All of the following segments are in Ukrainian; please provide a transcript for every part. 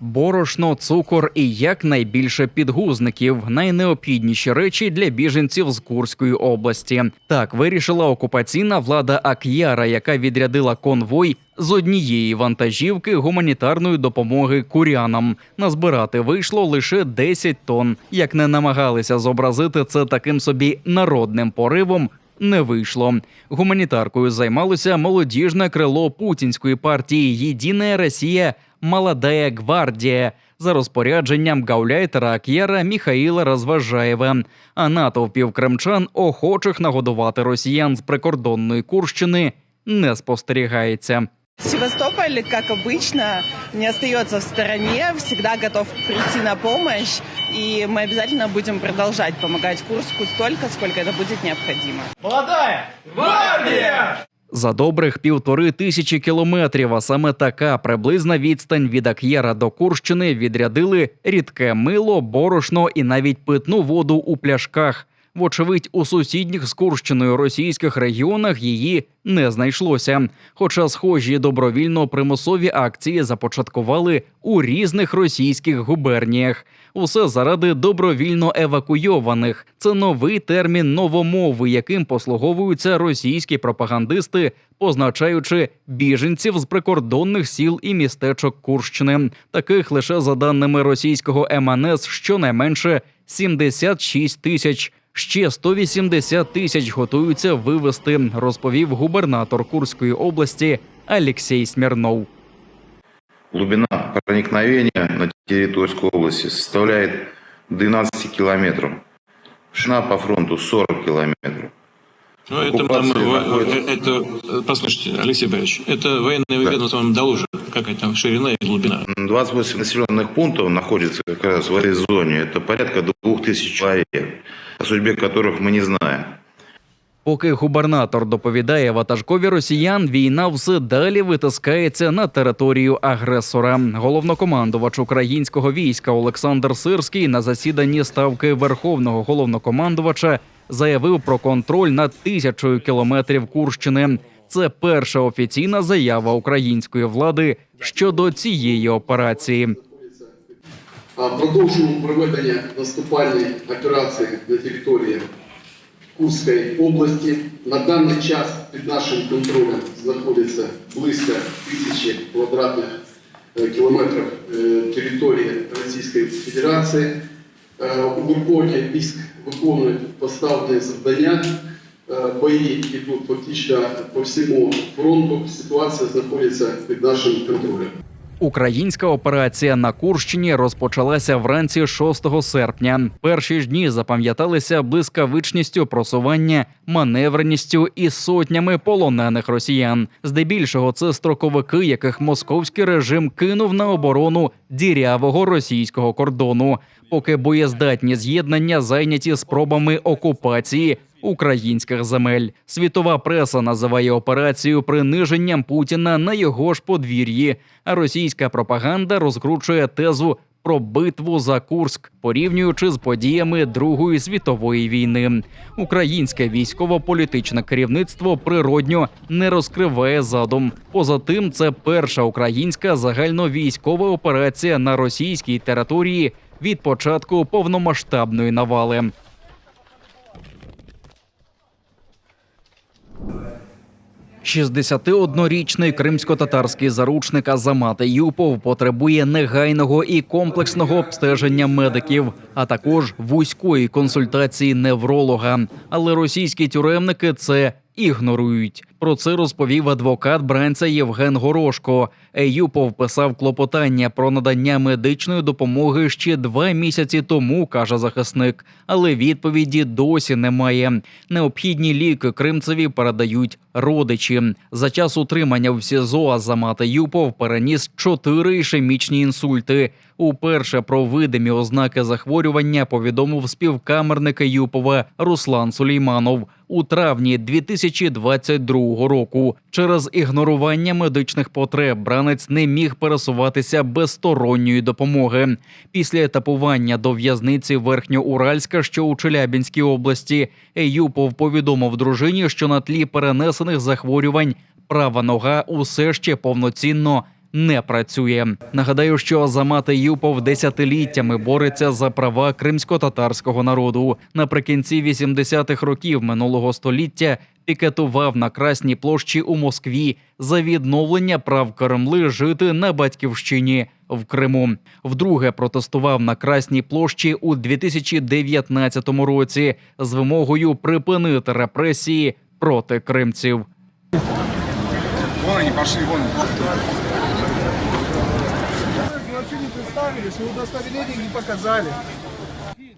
Борошно, цукор і якнайбільше підгузників найнеобхідніші речі для біженців з Курської області. Так вирішила окупаційна влада Ак'яра, яка відрядила конвой з однієї вантажівки гуманітарної допомоги курянам. Назбирати вийшло лише 10 тонн. Як не намагалися зобразити це таким собі народним поривом. Не вийшло. Гуманітаркою займалося молодіжне крило путінської партії Єдина Росія Молодая гвардія за розпорядженням гауляйтера Ак'єра Міхаїла Розважаєва. А натовпів кримчан, охочих нагодувати росіян з прикордонної Курщини, не спостерігається. Севастополь, как обычно, не остается в стороне, всегда готов прийти на помощь, и мы обязательно будем продолжать помогать Курску столько, сколько это будет необходимо. Молодая гвардия! За добрих півтори тисячі кілометрів, а саме така приблизна відстань від Ак'єра до Курщини відрядили рідке мило, борошно і навіть питну воду у пляшках. Вочевидь, у сусідніх з Курщиною російських регіонах її не знайшлося. Хоча схожі добровільно примусові акції започаткували у різних російських губерніях. Усе заради добровільно евакуйованих. Це новий термін новомови, яким послуговуються російські пропагандисти, позначаючи біженців з прикордонних сіл і містечок Курщини. Таких лише за даними російського МНС щонайменше 76 тисяч. Ще 180 тисяч готуються вивезти, розповів губернатор Курської області Алексей Смірнов. Глубина проникновения на территорию Курской области составляет 12 километров. Шина по фронту 40 километров. Ну, это, Оккупация нам, во- находится- это, э, послушайте, Алексей Борисович, это военное ведомство вам доложит, какая там ширина и глубина. 28 населенных пунктов находится как раз в этой зоне. Это порядка 2000 человек, о судьбе которых мы не знаем. Поки губернатор доповідає ватажкові росіян, війна все далі витискається на територію агресора. Головнокомандувач українського війська Олександр Сирський на засіданні ставки верховного головнокомандувача заявив про контроль над тисячою кілометрів Курщини. Це перша офіційна заява української влади щодо цієї операції. Продовжуємо проведення наступальної операції на території Курської області. На даний час під нашим контролем знаходиться близько тисячі квадратних е, кілометрів е, території Російської Федерації. Е, Угруповання військ виконують поставлені завдання. Е, Бої йдуть фактично по всьому фронту. Ситуація знаходиться під нашим контролем. Українська операція на Курщині розпочалася вранці 6 серпня. Перші ж дні запам'яталися блискавичністю просування, маневреністю і сотнями полонених росіян. Здебільшого це строковики, яких московський режим кинув на оборону дірявого російського кордону. Поки боєздатні з'єднання зайняті спробами окупації українських земель. Світова преса називає операцію приниженням Путіна на його ж подвір'ї. А російська пропаганда розкручує тезу про битву за Курск, порівнюючи з подіями Другої світової війни. Українське військово-політичне керівництво природньо не розкриває задум. Поза тим, це перша українська загальновійськова операція на російській території від початку повномасштабної навали. – 61-річний кримсько-татарський заручник Азамат Юпов потребує негайного і комплексного обстеження медиків, а також вузької консультації невролога. Але російські тюремники це ігнорують. Про це розповів адвокат бранця Євген Горошко. Еюпов писав клопотання про надання медичної допомоги ще два місяці тому, каже захисник. Але відповіді досі немає. Необхідні ліки кримцеві передають родичі. За час утримання в СІЗО Азамат Еюпов переніс чотири ішемічні інсульти. Уперше про видимі ознаки захворювання повідомив співкамерник Еюпова Руслан Сулейманов у травні 2022 року. Через ігнорування медичних потреб бранець не міг пересуватися без сторонньої допомоги. Після етапування до в'язниці Верхньоуральська, що у Челябінській області, Еюпов повідомив дружині, що на тлі перенесених захворювань права нога усе ще повноцінно не працює. Нагадаю, що Азамат Юпов десятиліттями бореться за права кримсько-татарського народу. Наприкінці 80-х років минулого століття пікетував на Красній площі у Москві за відновлення прав Кремли жити на батьківщині в Криму. Вдруге протестував на Красній площі у 2019 році з вимогою припинити репресії проти кримців. Вон они пошли, вон. Вообще не представились, вы удостоверение не показали.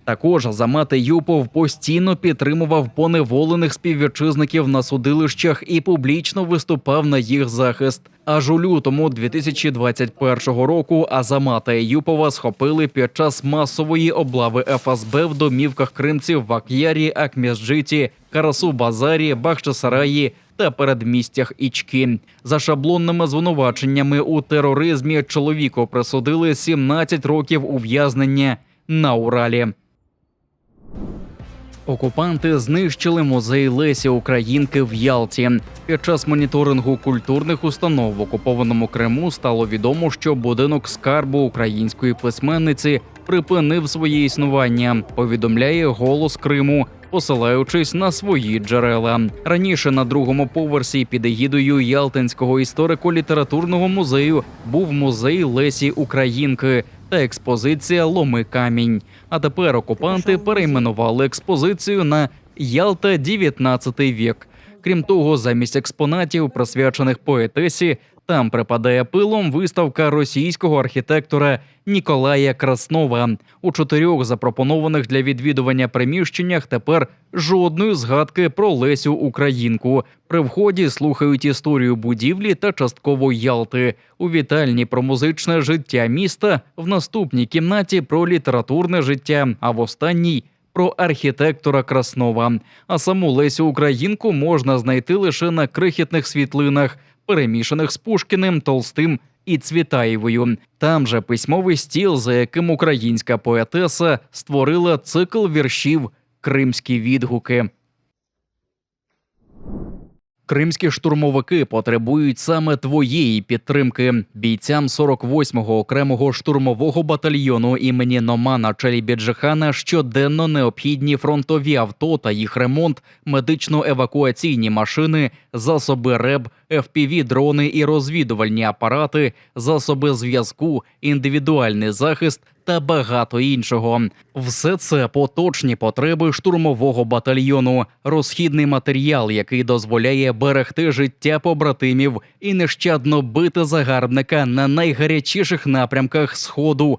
Також Азамат Юпов постійно підтримував поневолених співвітчизників на судилищах і публічно виступав на їх захист. Аж у лютому 2021 року Азамата Юпова схопили під час масової облави ФСБ в домівках кримців в Ак'ярі, Акмєсджиті, Карасу Базарі, Бахчисараї та передмістях Ічки. За шаблонними звинуваченнями у тероризмі чоловіку присудили 17 років ув'язнення на Уралі. Окупанти знищили музей Лесі Українки в Ялті. Під час моніторингу культурних установ в окупованому Криму стало відомо, що будинок скарбу української письменниці припинив своє існування. Повідомляє голос Криму. Посилаючись на свої джерела раніше на другому поверсі під егідою Ялтинського історико-літературного музею був музей Лесі Українки та експозиція Ломи камінь. А тепер окупанти перейменували експозицію на Ялта 19 вік. Крім того, замість експонатів, присвячених поетесі, там припадає пилом виставка російського архітектора Ніколая Краснова. У чотирьох запропонованих для відвідування приміщеннях тепер жодної згадки про Лесю Українку. При вході слухають історію будівлі та частково Ялти. У вітальні про музичне життя міста, в наступній кімнаті про літературне життя, а в останній про архітектора Краснова. А саму Лесю Українку можна знайти лише на крихітних світлинах, перемішаних з Пушкіним, Толстим і Цвітаєвою. Там же письмовий стіл, за яким українська поетеса створила цикл віршів Кримські відгуки. Кримські штурмовики потребують саме твоєї підтримки. Бійцям 48-го окремого штурмового батальйону імені Номана Челібіджихана щоденно необхідні фронтові авто та їх ремонт, медично-евакуаційні машини, засоби РЕБ, fpv дрони і розвідувальні апарати, засоби зв'язку, індивідуальний захист та багато іншого. Все це поточні потреби штурмового батальйону, розхідний матеріал, який дозволяє берегти життя побратимів і нещадно бити загарбника на найгарячіших напрямках сходу.